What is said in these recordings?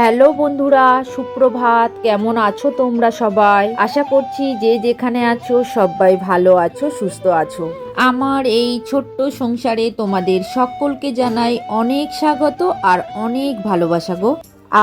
Hello বন্ধুরা, সুপ্রভাত। কেমন আছো তোমরা সবাই? আশা করছি যে যেখানে আছো সবাই ভালো আছো, সুস্থ আছো। আমার এই ছোট্ট সংসারে তোমাদের সকলকে জানাই অনেক স্বাগত আর অনেক ভালোবাসা গো।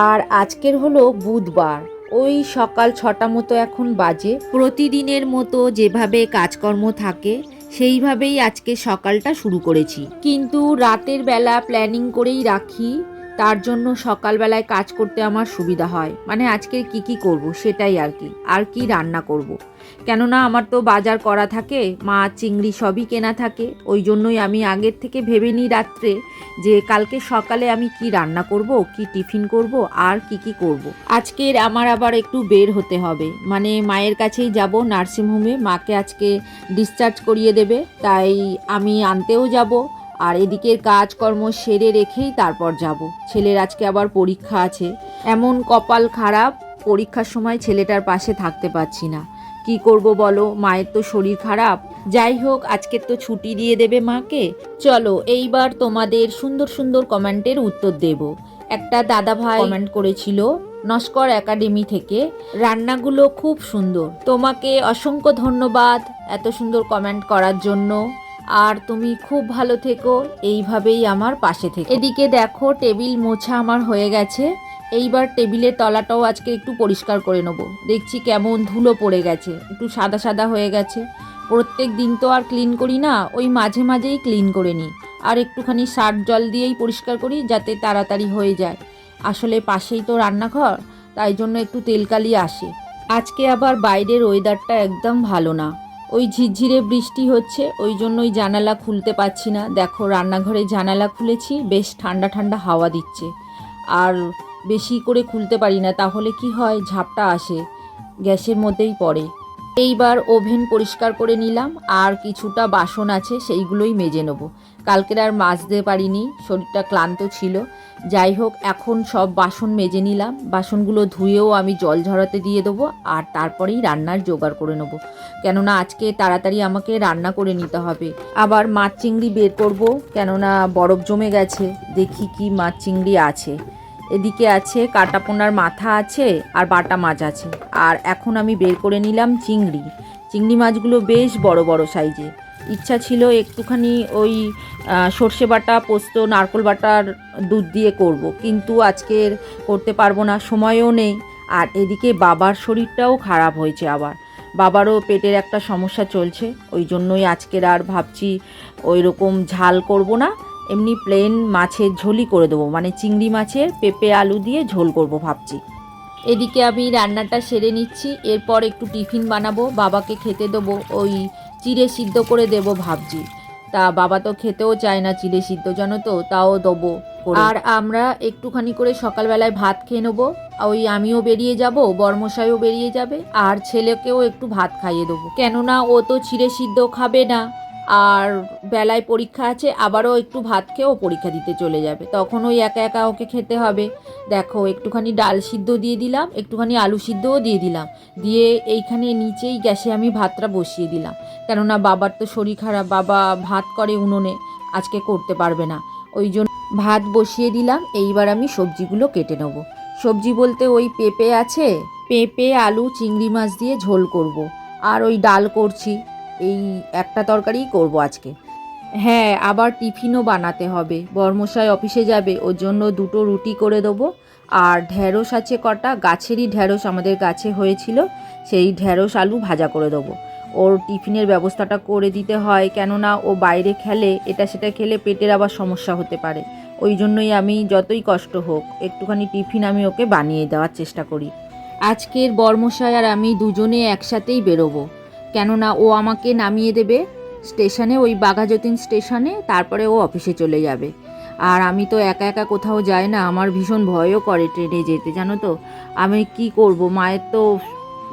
আর আজকের হলো বুধবার। ওই সকাল ছটা মতো এখন বাজে। প্রতিদিনের মতো যেভাবে কাজকর্ম থাকে, সেইভাবেই আজকে সকালটা শুরু করেছি। কিন্তু রাতের বেলা প্ল্যানিং করেই রাখি। তার জন্য সকালবেলায় কাজ করতে আমার সুবিধা হয়। মানে আজকে কি কি করব সেটাই আর কি। আর কি রান্না করব। কেননা আমার তো বাজার করা থাকে, মাছ, চিংড়ি সবই কেনা থাকে। ওই জন্যই আমি আগের থেকে ভেবে নিই রাত্রে যে কালকে সকালে আমি কি রান্না করব, কি টিফিন করব, আর কি কি করব। আজকের আমার আবার একটু বের হতে হবে। মানে মায়ের কাছেই যাব নার্সিংহোমে, মাকে আজকে ডিসচার্জ করিয়ে দেবে। তাই আমি আনতেও যাব। আর এদিকের কাজকর্ম সেরে রেখেই তারপর যাব। ছেলের আজকে আবার পরীক্ষা আছে। এমন কপাল খারাপ, পরীক্ষার সময় ছেলেটার পাশে থাকতে পারছি না। কি করব বলো? মায়ের তো শরীর খারাপ। যাই হোক আজকে তো ছুটি দিয়ে দেবে মাকে। চলো, এইবার তোমাদের সুন্দর সুন্দর কমেন্টের উত্তর দেব। একটা দাদা ভাই কমেন্ট করেছিল, নস্কর একাডেমি থেকে, রান্নাগুলো খুব সুন্দর। তোমাকে অসংখ্য ধন্যবাদ এত সুন্দর কমেন্ট করার জন্য। আর তুমি খুব ভালো থেকো, এইভাবেই আমার পাশে থেকে। এদিকে দেখো, টেবিল মোছা আমার হয়ে গেছে। এইবার টেবিলের তলাটাও আজকে একটু পরিষ্কার করে নেব। দেখছি কেমন ধুলো পড়ে গেছে, একটু সাদা সাদা হয়ে গেছে। প্রত্যেক দিন তো আর ক্লিন করি না, ওই মাঝে মাঝেই ক্লিন করে নিই। আর একটুখানি সার্ফ জল দিয়েই পরিষ্কার করি, যাতে তাড়াতাড়ি হয়ে যায়। আসলে পাশেই তো রান্নাঘর, তাই জন্য একটু তেলকালি আসে। আজকে আবার বাইরের ওয়েদারটা একদম ভালো না। ওই ঝিরঝিরে বৃষ্টি হচ্ছে, ওই জন্য ওই জানালা খুলতে পারছি না। দেখো, রান্নাঘরে জানালা খুলেছি, বেশ ঠান্ডা ঠান্ডা হাওয়া দিচ্ছে। আর বেশি করে খুলতে পারি না, তাহলে কি হয়? ঝাপটা আসে, গ্যাসের মধ্যেই পড়ে। এইবার ওভেন পরিষ্কার করে নিলাম, আর কিছুটা বাসন আছে, সেইগুলোই মেজে নেব। কালকের আর মাজতে পারিনি, শরীরটা ক্লান্ত ছিল। যাই হোক, এখন সব বাসন মেজে নিলাম। বাসনগুলো ধুয়েও আমি জল ঝরাতে দিয়ে দেবো আর তারপরেই রান্নার জোগাড় করে নেব। কেননা আজকে তাড়াতাড়ি আমাকে রান্না করে নিতে হবে। আবার মাছ চিংড়ি বের করব, কেননা বরফ জমে গেছে। দেখি কি মাছ চিংড়ি আছে। এদিকে আছে কাটাপোনার মাথা আছে আর বাটা মাছ আছে। আর এখন আমি বের করে নিলাম চিংড়ি। চিংড়ি মাছগুলো বেশ বড় বড় সাইজে। ইচ্ছা ছিল একটুখানি ওই সর্ষে বাটা, পোস্ত, নারকোল বাটার দুধ দিয়ে করব। কিন্তু আজকের করতে পারব না, সময়ও নেই। আর এদিকে বাবার শরীরটাও খারাপ হয়েছে আবার। বাবারও পেটের একটা সমস্যা চলছে, ওই জন্যই আজকের আর ভাবছি ওই রকম ঝাল করব না, এমনি প্লেন মাছের ঝোলই করে দেবো। মানে চিংড়ি মাছের পেঁপে আলু দিয়ে ঝোল করব ভাবছি। এদিকে আমি রান্নাটা সেরে নিচ্ছি, এরপর একটু টিফিন বানাবো, বাবাকে খেতে দেবো ওই চিড়ে সিদ্ধ করে দেব ভাবছি। তা বাবা তো খেতেও চায় না চিড়ে সিদ্ধ, জানো তো? তাও দেবো আর আমরা একটুখানি করে সকালবেলায় ভাত খেয়ে নেব। ওই আমিও বেরিয়ে যাব, বর্মশাইও বেরিয়ে যাবে, আর ছেলেকেও একটু ভাত খাইয়ে দেবো। কেননা ও তো চিড়ে সিদ্ধ খাবে না। আর বেলায় পরীক্ষা আছে, আবারও একটু ভাত খেয়েও পরীক্ষা দিতে চলে যাবে। তখন ওই একা একা ওকে খেতে হবে। দেখো, একটুখানি ডাল সিদ্ধ দিয়ে দিলাম, একটুখানি আলু সিদ্ধও দিয়ে দিলাম। দিয়ে এইখানে নিচেই গ্যাসে আমি ভাতটা বসিয়ে দিলাম। কেননা বাবার তো শরীর খারাপ, বাবা ভাত করে উনুনে, আজকে করতে পারবে না। ওই জন্য ভাত বসিয়ে দিলাম, এইবার আমি সবজিগুলো কেটে নেব। সবজি বলতে ওই পেঁপে আছে, পেঁপে, আলু, চিংড়ি মাছ দিয়ে ঝোল করব। আর ওই ডাল করছি। এই একটা তরকারিই করব আজকে। হ্যাঁ আবার টিফিনও বানাতে হবে। বর্মশাই অফিসে যাবে, ওর জন্য দুটো রুটি করে দেবো। আর ঢ্যাঁড়স আছে কটা, গাছেরই ঢ্যাঁড়স আমাদের গাছে হয়েছিল, সেই ঢ্যাঁড়স আলু ভাজা করে দেবো। ওর টিফিনের ব্যবস্থাটা করে দিতে হয়, কেননা ও বাইরে খেলে, এটা সেটা খেলে পেটের আবার সমস্যা হতে পারে। ওই জন্যই আমি যতই কষ্ট হোক, একটুখানি টিফিন আমি ওকে বানিয়ে দেওয়ার চেষ্টা করি। আজকের বর্মশাই আর আমি দুজনে একসাথেই বেরোবো। কেননা ও আমাকে নামিয়ে দেবে স্টেশনে, ওই বাঘাযতীন স্টেশনে, তারপরে ও অফিসে চলে যাবে। আর আমি তো একা একা কোথাও যাই না, আমার ভীষণ ভয়ও করে ট্রেনে যেতে, জানো তো? আমি কি করব? মায়ের তো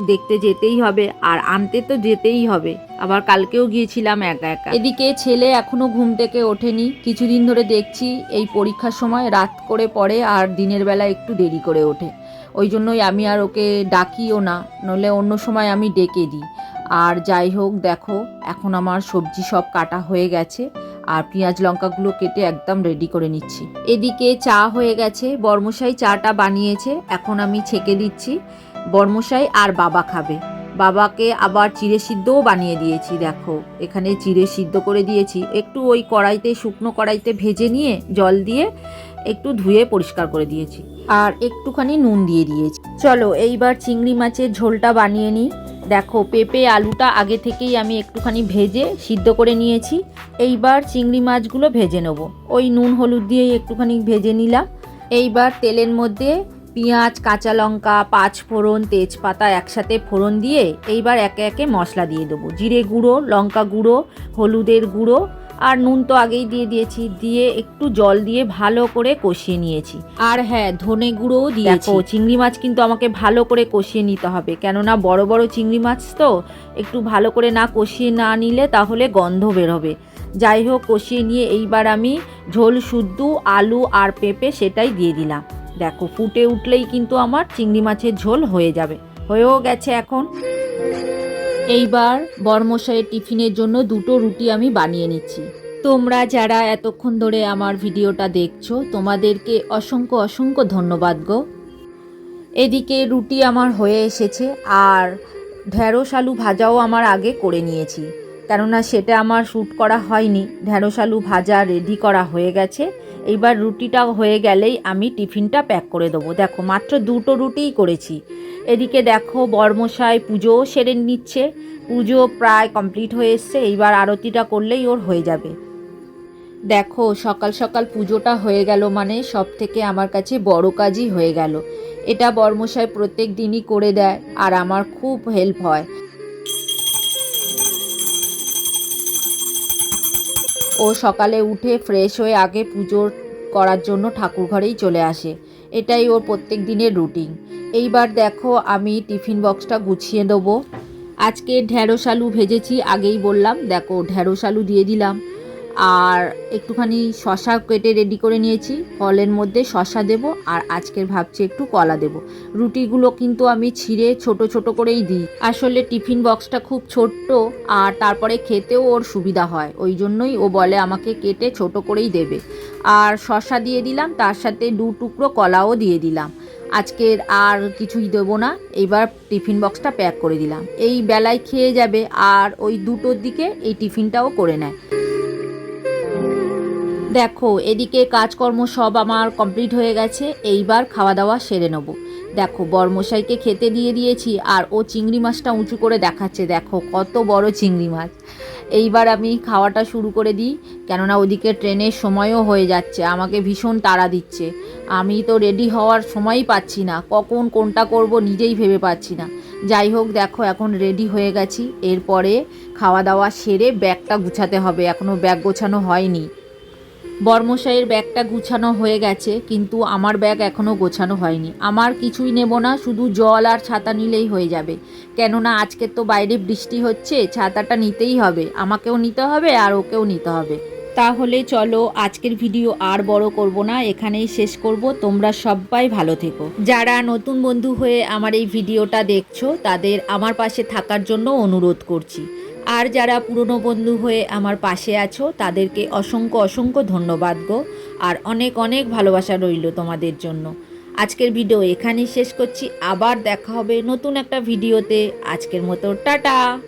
দেখতে যেতেই হবে, আর আনতে তো যেতেই হবে। আবার কালকেও গিয়েছিলাম একা একা। এদিকে ছেলে এখনও ঘুম থেকে ওঠেনি। কিছুদিন ধরে দেখছি এই পরীক্ষার সময় রাত করে পড়ে আর দিনের বেলা একটু দেরি করে ওঠে। ওই জন্যই আমি আর ওকে ডাকিও না নলে অন্য সময় আমি ডেকে দিই। আর যাই হোক, দেখো, এখন আমার সবজি সব কাটা হয়ে গেছে আর পেঁয়াজ লঙ্কাগুলো কেটে একদম রেডি করে নিচ্ছি। এদিকে চা হয়ে গেছে, বর্মশাই চাটা বানিয়েছে, এখন আমি ছেঁকে দিচ্ছি। বর্মশাই আর বাবা খাবে। বাবাকে আবার চিড়ে সিদ্ধও বানিয়ে দিয়েছি, দেখো। এখানে চিড়ে সিদ্ধ করে দিয়েছি। একটু ওই কড়াইতে, শুকনো কড়াইতে ভেজে নিয়ে জল দিয়ে একটু ধুয়ে পরিষ্কার করে দিয়েছি। আর একটুখানি নুন দিয়ে দিয়েছি। চলো, এইবার চিংড়ি মাছের ঝোলটা বানিয়ে নিই। দেখো, পেঁপে, আলুটা আগে থেকেই আমি একটুখানি ভেজে সিদ্ধ করে নিয়েছি। এইবার চিংড়ি মাছগুলো ভেজে নেব। ওই নুন হলুদ দিয়েই একটুখানি ভেজে নিলাম। এইবার তেলের মধ্যে পেঁয়াজ, কাঁচা লঙ্কা, পাঁচ ফোড়ন, তেজপাতা একসাথে ফোড়ন দিয়ে এইবার একে একে মশলা দিয়ে দেবো। জিরে গুঁড়ো, লঙ্কা গুঁড়ো, হলুদের গুঁড়ো আর নুন তো আগেই দিয়ে দিয়েছি দিয়ে একটু জল দিয়ে ভালো করে কষিয়ে নিয়েছি। আর হ্যাঁ ধনে গুঁড়োও দিয়েছি। চিংড়ি মাছ কিন্তু আমাকে ভালো করে কষিয়ে নিতে হবে। কেননা বড় বড় চিংড়ি মাছ তো একটু ভালো করে না কষিয়ে না নিলে তাহলে গন্ধ বেরোবে। যাই হোক কষিয়ে নিয়ে এইবার আমি ঝোল শুদ্ধ আলু আর পেঁপে সেটাই দিয়ে দিলাম। দেখো ফুটে উঠলেই কিন্তু আমার চিংড়ি মাছের ঝোল হয়ে যাবে। হয়েও গেছে এখন। এইবার বর্মশাইয়ের টিফিনের জন্য দুটো রুটি আমি বানিয়ে নিচ্ছি। তোমরা যারা এতক্ষণ ধরে আমার ভিডিওটা দেখছ, তোমাদেরকে অসংখ্য অসংখ্য ধন্যবাদ গো। এদিকে রুটি আমার হয়ে এসেছে, আর ঢ্যাঁড়স আলু ভাজাও আমার আগে করে নিয়েছি। কেননা সেটা আমার শ্যুট করা হয়নি। ঢ্যাঁড়স আলু ভাজা রেডি করা হয়ে গেছে। এইবার রুটিটা হয়ে গেলেই আমি টিফিনটা প্যাক করে দেবো। দেখো, মাত্র দুটো রুটিই করেছি। এদিকে দেখো, বর্মশাই পুজোও সেরে নিচ্ছে। পুজো প্রায় কমপ্লিট হয়ে এসছে। এইবার আরতিটা করলেই ওর হয়ে যাবে। দেখো, সকাল সকাল পুজোটা হয়ে গেল মানে সব থেকে আমার কাছে বড় কাজই হয়ে গেল। এটা বর্মশাই প্রত্যেক দিনই করে দেয় আর আমার খুব হেল্প হয়। ও সকালে উঠে ফ্রেশ হয়ে আগে পুজোর করার জন্য ঠাকুর ঘরেই চলে আসে। এটাই ওর প্রত্যেক দিনের রুটিন এইবার দেখো আমি টিফিন বক্সটা গুছিয়ে দেবো আজকে ঢ্যাঁড়স আলু ভেজেছি, আগেই বললাম, দেখো ঢ্যাঁড়স আলু দিয়ে দিলাম। আর একটুখানি শশা কেটে রেডি করে নিয়েছি। ফলের মধ্যে শশা দেব আর আজকের ভাবছি একটু কলা দেব। রুটিগুলো কিন্তু আমি ছিঁড়ে ছোট ছোট করেই দিই। আসলে টিফিন বক্সটা খুব ছোট্ট আর তারপরে খেতেও ওর সুবিধা হয়। ওই জন্যই ও বলে আমাকে কেটে ছোট করেই দেবে। আর শশা দিয়ে দিলাম, তার সাথে দু টুকরো কলাও দিয়ে দিলাম। আজকের আর কিছুই দেবো না। এবার টিফিন বক্সটা প্যাক করে দিলাম। এই বেলায় খেয়ে যাবে আর ওই দুটোর দিকে এই টিফিনটাও করে নেয়। দেখো, এদিকে কাজকর্ম সব আমার কমপ্লিট হয়ে গেছে, এইবার খাওয়া দাওয়া সেরে নেব। দেখো, বর্মশাইকে খেতে দিয়ে দিয়েছি, আর ও চিংড়ি মাছটা উঁচু করে দেখাচ্ছে, দেখো কত বড় চিংড়ি মাছ। এইবার আমি খাওয়াটা শুরু করে দিই, কেননা ওদিকে ট্রেনের সময়ও হয়ে যাচ্ছে, আমাকে ভীষণ তাড়া দিচ্ছে। আমি তো রেডি হওয়ার সময়ই পাচ্ছি না, কখন কোনটা করব নিজেই ভেবে পাচ্ছি না। যাই হোক, দেখো এখন রেডি হয়ে গেছি, এরপরে খাওয়া দাওয়া সেরে ব্যাগটা গুছাতে হবে এখনও ব্যাগ গোছানো হয়নি। বর্মশাইয়ের ব্যাগটা গুছানো হয়ে গেছে, কিন্তু আমার ব্যাগ এখনও গোছানো হয়নি। আমার কিছুই নেব না, শুধু জল আর ছাতা নিলেই হয়ে যাবে। কেননা আজকে তো বাইরে বৃষ্টি হচ্ছে, ছাতাটা নিতেই হবে। আমাকেও নিতে হবে আর ওকেও নিতে হবে। তাহলে চলো, আজকের ভিডিও আর বড় করব না, এখানেই শেষ করব। তোমরা সবাই ভালো থেকো। যারা নতুন বন্ধু হয়ে আমার এই ভিডিওটা দেখছ, তাদের আমার পাশে থাকার জন্য অনুরোধ করছি। আর যারা পুরনো বন্ধু হয়ে আমার পাশে আছো, তাদেরকে অসংখ্য অসংখ্য ধন্যবাদ গো। আর অনেক অনেক ভালোবাসা রইল তোমাদের জন্য। আজকের ভিডিও এখানেই শেষ করছি। আবার দেখা হবে নতুন একটা ভিডিওতে। আজকের মতো, টাটা!